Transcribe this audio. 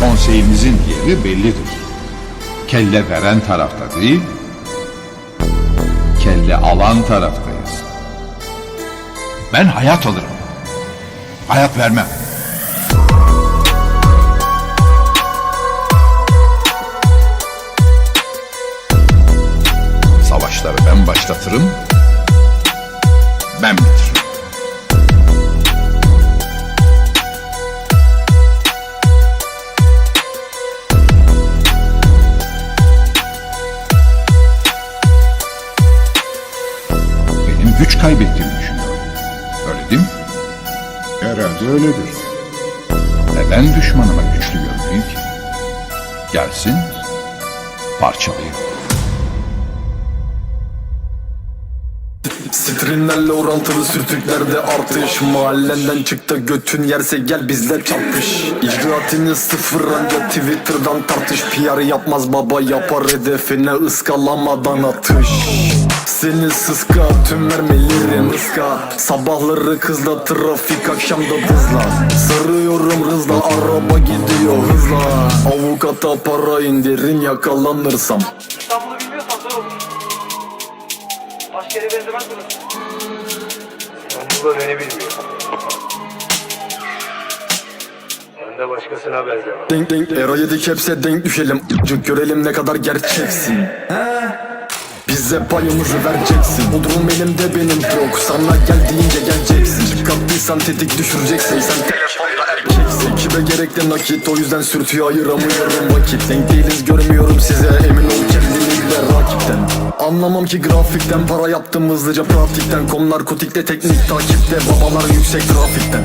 Konseyimizin yeri bellidir. Kelle veren tarafta değil, kelle alan taraftayız. Ben hayat alırım. Hayat vermem. Savaşları ben başlatırım, ben güç kaybettiğimi düşünüyorum. Öyle değil mi? Herhalde öyledir. Neden düşmanıma güçlü görüneyim ki? Gelsin, parçalayayım. Strinlerle orantılı sürtüklerde artış Mahallenden çıktı götün yerse gel bizle çarpış İcraatini sıfır anca Twitter'dan tartış PR yapmaz baba yapar hedefine ıskalamadan atış Seni sıska tüm mermilerin ıska Sabahları kızla trafik akşamda hızla Sarıyorum hızla araba gidiyor hızla Avukata para indirin yakalanırsam İstanbul'u bilmiyorsan zor olur. Başka yere benzemez burası. İstanbul'da beni bilmiyor. Ben de başkasına benzemem. Denk denk Era yedik hepse denk düşelim Cık görelim ne kadar gerçeksin Bize payımızı vereceksin. Bodrum elimde benim yok. Sana gel deyince geleceksin. Çıkarttıysan tetik düşüreceksin. Sen telefonda erkeksin Ekibe gerekli nakit. O yüzden sürtüyor ayıramıyorum vakit. Denk değiliz görmüyorum size. Emin ol kendinizle rakipten. Anlamam ki grafikten. Para yaptım hızlıca pratikten. Kom narkotikte teknik takipte. Babalar yüksek trafikten